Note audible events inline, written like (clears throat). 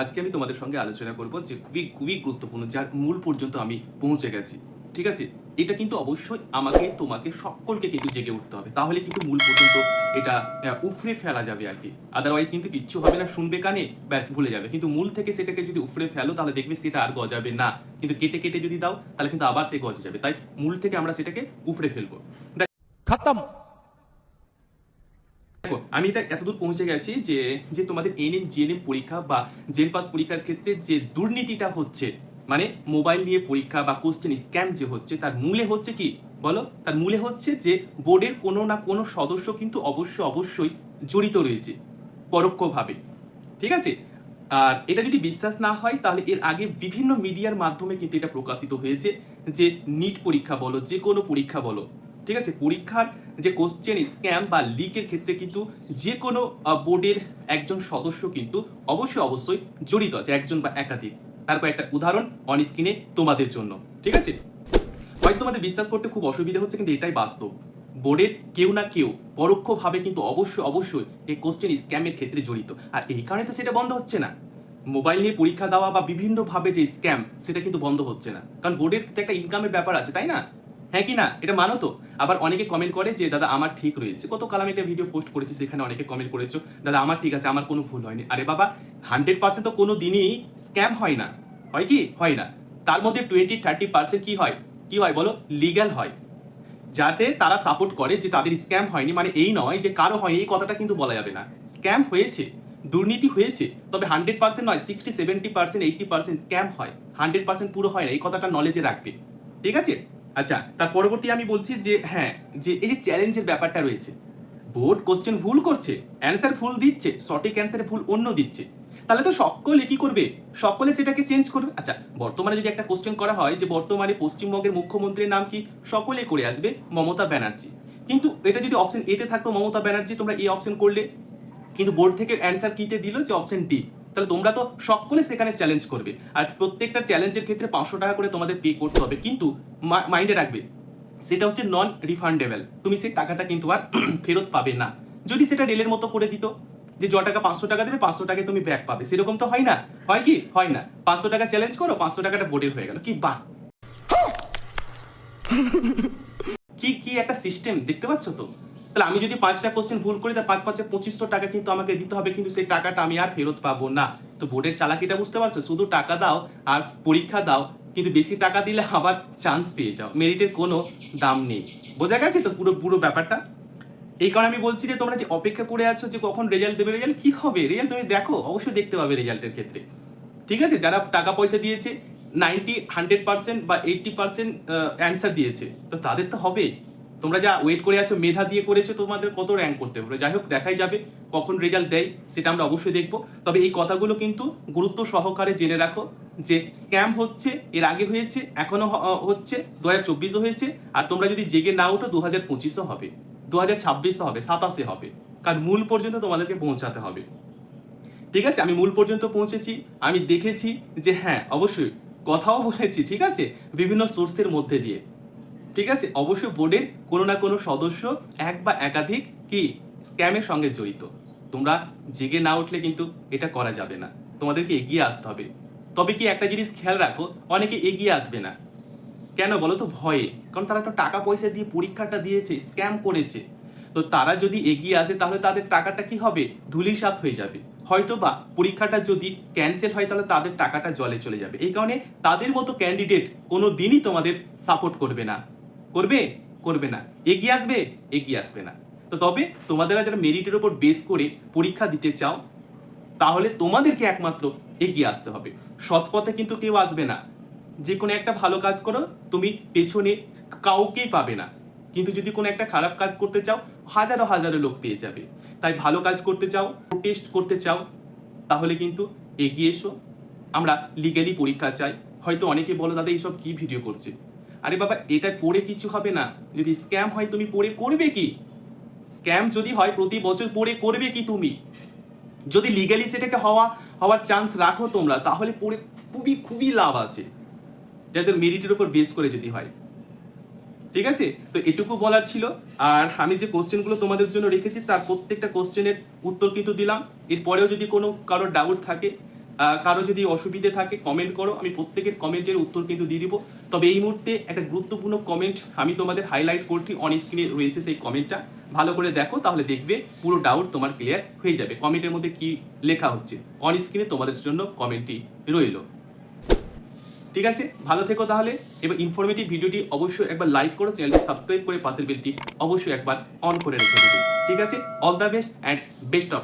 আজকে আমি তোমাদের সঙ্গে আলোচনা করব যে খুবই খুবই গুরুত্বপূর্ণ, যার মূল পর্যন্ত আমি পৌঁছে গেছি, ঠিক আছে? এটা কিন্তু অবশ্যই আমাকে, তোমাকে, সকলকে কিন্তু জেগে উঠতে হবে। তাহলে কিন্তু মূল পর্যন্ত এটা উফরে ফেলা যাবে আর কি। আদারওয়াইজ কিন্তু কিচ্ছু হবে না, শুনবে কানে, ব্যাস, ভুলে যাবে। কিন্তু মূল থেকে সেটাকে যদি উফরে ফেলো, তাহলে দেখবে সেটা আর গজাবে না। কিন্তু কেটে কেটে যদি দাও, তাহলে কিন্তু আবার সে গজে যাবে তাই মূল থেকে আমরা সেটাকে উফরে ফেলব। খতম! আমি এটা এতদূর পৌঁছে গেছি যে যে তোমাদের এনএম জিএনএম পরীক্ষা বা জেন পাস পরীক্ষার ক্ষেত্রে যে দুর্নীতিটা হচ্ছে মানে মোবাইল নিয়ে পরীক্ষা বা কোশ্চেন স্ক্যাম যে হচ্ছে, তার মূলে হচ্ছে কি? বলো? তার মূলে হচ্ছে যে বোর্ডের কোনো না কোনো সদস্য কিন্তু অবশ্যই অবশ্যই জড়িত রয়েছে, পরোক্ষভাবে। ঠিক আছে? আর এটা যদি বিশ্বাস না হয়, তাহলে এর আগে বিভিন্ন মিডিয়ার মাধ্যমে কিন্তু এটা প্রকাশিত হয়েছে, যে নিট পরীক্ষা বলো, যে কোনো পরীক্ষা বলো। ঠিক আছে? পরীক্ষার যে কোশ্চেন স্ক্যাম বা লিকের ক্ষেত্রে কিন্তু যে কোনো বোর্ডের একজন সদস্য কিন্তু অবশ্যই অবশ্যই জড়িত আছে, একজন বা একাধিক। তারপর একটা উদাহরণ অন স্ক্রিনে তোমাদের জন্য, ঠিক আছে? হয়তো তোমাদের বিশ্বাস করতে খুব অসুবিধা হচ্ছে, কিন্তু এটাই বাস্তব। বোর্ডের কেউ না কেউ পরোক্ষভাবে কিন্তু অবশ্যই অবশ্যই এই কোশ্চেন স্ক্যামের ক্ষেত্রে জড়িত। আর এই কারণে তো সেটা বন্ধ হচ্ছে না। মোবাইল নিয়ে পরীক্ষা দেওয়া বা বিভিন্নভাবে যে স্ক্যাম সেটা কিন্তু বন্ধ হচ্ছে না। কারণ বোর্ডের একটা ইনকামের ব্যাপার আছে, তাই না? হ্যাঁ কি না? এটা মানো তো। আবার অনেকে কমেন্ট করে যে, দাদা, আমার ঠিক রয়েছে। গতকাল আমি একটা ভিডিও পোস্ট করেছি, সেখানে অনেকে কমেন্ট করেছ, দাদা, আমার ঠিক আছে, আমার কোনো ভুল হয়নি। আরে বাবা হান্ড্রেড পার্সেন্ট তো কোনো দিনই স্ক্যাম হয় না। হয় কি? হয় না। তার মধ্যে টোয়েন্টি থার্টি পার্সেন্ট কী হয়? কি হয় বলো? লিগ্যাল হয়। যাতে তারা সাপোর্ট করে যে, তাদের স্ক্যাম হয়নি। মানে এই নয় যে, কারও হয়নি, এই কথাটা কিন্তু বলা যাবে না। স্ক্যাম হয়েছে, দুর্নীতি হয়েছে, তবে হান্ড্রেড পার্সেন্ট নয় sixty seventy percent eighty percent scam হয়। হান্ড্রেড পার্সেন্ট পুরো হয় না, এই কথাটা নলেজে রাখবে। ঠিক আছে? আচ্ছা তার পরবর্তী আমি বলছি যে হ্যাঁ যে এই যে চ্যালেঞ্জের ব্যাপারটা রয়েছে বোর্ড কোশ্চেন ভুল করছে অ্যান্সার ভুল দিচ্ছে, সঠিক অ্যান্সারে ভুল অন্য দিচ্ছে, তাহলে তো সকলে কি করবে? সকলে সেটাকে চেঞ্জ করবে। আচ্ছা বর্তমানে যদি একটা কোশ্চেন করা হয় যে, বর্তমানে পশ্চিমবঙ্গের মুখ্যমন্ত্রীর নাম কি? সকলে করে আসবে, মমতা ব্যানার্জি। কিন্তু এটা যদি অপশন এতে থাকতো, মমতা ব্যানার্জি তোমরা এই অপশন করলে, কিন্তু বোর্ড থেকে অ্যান্সার কিতে দিল? যে অপশন ডি তাহলে তোমরা তো সকলে সেখানে চ্যালেঞ্জ করবে। আর প্রত্যেকটা চ্যালেঞ্জের ক্ষেত্রে পাঁচশো টাকা করে তোমাদের পে করতে হবে। কিন্তু মাইন্ডে রাখবে সেটা হচ্ছে নন রিফান্ডেবল তুমি সেই টাকাটা কিন্তু আর (clears throat) ফেরত পাবে না। যদি সেটা রেলের মতো করে দিত যে য টাকা পাঁচশো টাকা দেবে পাঁচশো টাকায় তুমি ব্যাক পাবে। সেরকম তো হয় না। হয় কি? হয় না। পাঁচশো টাকা চ্যালেঞ্জ করো পাঁচশো টাকাটা বোর্ডের হয়ে গেল। কি বাহ! কি কি একটা সিস্টেম দেখতে পাচ্ছ তো? তাহলে আমি যদি পাঁচটা কোশ্চেন ভুল করি, তাহলে পাঁচ পাঁচে পঁচিশশো টাকা কিন্তু আমাকে দিতে হবে, কিন্তু সেই টাকাটা আমি আর ফেরত পাবো না। তো বোর্ডের চালাকিটা বুঝতে পারছ? শুধু টাকা দাও আর পরীক্ষা দাও, কিন্তু বেশি টাকা দিলে আবার চান্স পেয়ে যাও। মেরিটের কোনো দাম নেই। বোঝা গেছে তো পুরো পুরো ব্যাপারটা? এই কারণে আমি বলছি যে, তোমরা যে অপেক্ষা করে আছো যে কখন রেজাল্ট দেবে রেজাল্ট কি হবে? রেজাল্ট তুমি দেখো, অবশ্যই দেখতে পাবে রেজাল্টের ক্ষেত্রে। ঠিক আছে? যারা টাকা পয়সা দিয়েছে নাইনটি হান্ড্রেড পার্সেন্ট বা এইটটি পার্সেন্ট অ্যান্সার দিয়েছে, তো তাদের তো হবে। তোমরা যা ওয়েট করে আছো, মেধা দিয়ে করেছ, তোমাদের কত র্যাঙ্ক করতে পারবে যাই হোক, দেখাই যাবে কখন রেজাল্ট দেয়, সেটা আমরা অবশ্যই দেখব। তবে এই কথাগুলো কিন্তু গুরুত্ব সহকারে জেনে রাখো যে স্ক্যাম হচ্ছে, এর আগে হয়েছে এখনও হ- হচ্ছে, দু হাজার চব্বিশও হয়েছে, আর তোমরা যদি জেগে না ওঠো, দু হাজার পঁচিশও হবে, দু হাজার ছাব্বিশও হবে, সাতাশে হবে, কারণ মূল পর্যন্ত তোমাদেরকে পৌঁছাতে হবে। ঠিক আছে? আমি মূল পর্যন্ত পৌঁছেছি, আমি দেখেছি যে হ্যাঁ অবশ্যই, কথাও বলেছি, ঠিক আছে? বিভিন্ন সোর্সের মধ্যে দিয়ে। ঠিক আছে? অবশ্যই বোর্ডের কোনো না কোনো সদস্য, এক বা একাধিক কি স্ক্যামের সঙ্গে জড়িত। তোমরা জেগে না উঠলে কিন্তু এটা করা যাবে না। তোমাদেরকে এগিয়ে আসতে হবে। তবে কি একটা জিনিস খেয়াল রাখো, অনেকে এগিয়ে আসবে না। কেন বলো তো? ভয়ে। কারণ তারা তো টাকা পয়সা দিয়ে পরীক্ষাটা দিয়েছে স্ক্যাম করেছে। তো তারা যদি এগিয়ে আসে, তাহলে তাদের টাকাটা কি হবে? ধুলিসাৎ হয়ে যাবে। হয়তো বা পরীক্ষাটা যদি ক্যান্সেল হয়, তাহলে তাদের টাকাটা জলে চলে যাবে। এই কারণে তাদের মতো ক্যান্ডিডেট কোনো দিনই তোমাদের সাপোর্ট করবে না। করবে করবে না। এগিয়ে আসবে এগিয়ে আসবে না। তো তবে তোমাদের যারা মেরিটের উপর বেস করে পরীক্ষা দিতে চাও, তাহলে তোমাদেরকে একমাত্র এগিয়ে আসতে হবে। সৎ পথে কিন্তু কেউ আসবে না। যে কোনো একটা ভালো কাজ করো, তুমি পেছনে কাউকেই পাবে না। কিন্তু যদি কোনো একটা খারাপ কাজ করতে চাও, হাজারো হাজারো লোক পেয়ে যাবে। তাই ভালো কাজ করতে চাও প্রোটেস্ট করতে চাও, তাহলে কিন্তু এগিয়ে এসো। আমরা লিগালি পরীক্ষা চাই। হয়তো অনেকে বলো, দাদা, এইসব কি ভিডিও করছে? আরে বাবা, এটা পড়ে কিছু হবে না। যদি স্ক্যাম হয়, তুমি পড়ে করবে কি? স্ক্যাম যদি হয়, প্রতি বছর পড়ে করবে কি তুমি? যদি লিগালি সেটাকে হওয়া, হওয়ার চান্স রাখো তোমরা, তাহলে পড়ে খুবই খুবই লাভ আছে। যাদের মেরিটের উপর বেস করে যদি হয়। ঠিক আছে? তো এটুকু বলার ছিল। আর আমি যে কোশ্চেনগুলো তোমাদের জন্য রেখেছি, তার প্রত্যেকটা কোশ্চেনের উত্তর কিন্তু দিলাম। এরপরেও যদি কোনো কারোর ডাউট থাকে কারও যদি অসুবিধে থাকে কমেন্ট করো। আমি প্রত্যেকের কমেন্টের উত্তর কিন্তু দিয়ে দিব। তবে এই মুহূর্তে একটা গুরুত্বপূর্ণ কমেন্ট আমি তোমাদের হাইলাইট করছি। অন স্ক্রিনে রয়েছে সেই কমেন্টটা ভালো করে দেখো, তাহলে দেখবে পুরো ডাউট তোমার ক্লিয়ার হয়ে যাবে। কমেন্টের মধ্যে কি লেখা হচ্ছে? অন স্ক্রিনে তোমাদের জন্য কমেন্টটি রইল। ঠিক আছে? ভালো থেকো তাহলে। এবার ইনফরমেটিভ ভিডিওটি অবশ্যই একবার লাইক করো। চ্যানেলটি সাবস্ক্রাইব করে পাশের বেলটি অবশ্যই একবার অন করে রেখে দেবে। ঠিক আছে? All the best and best of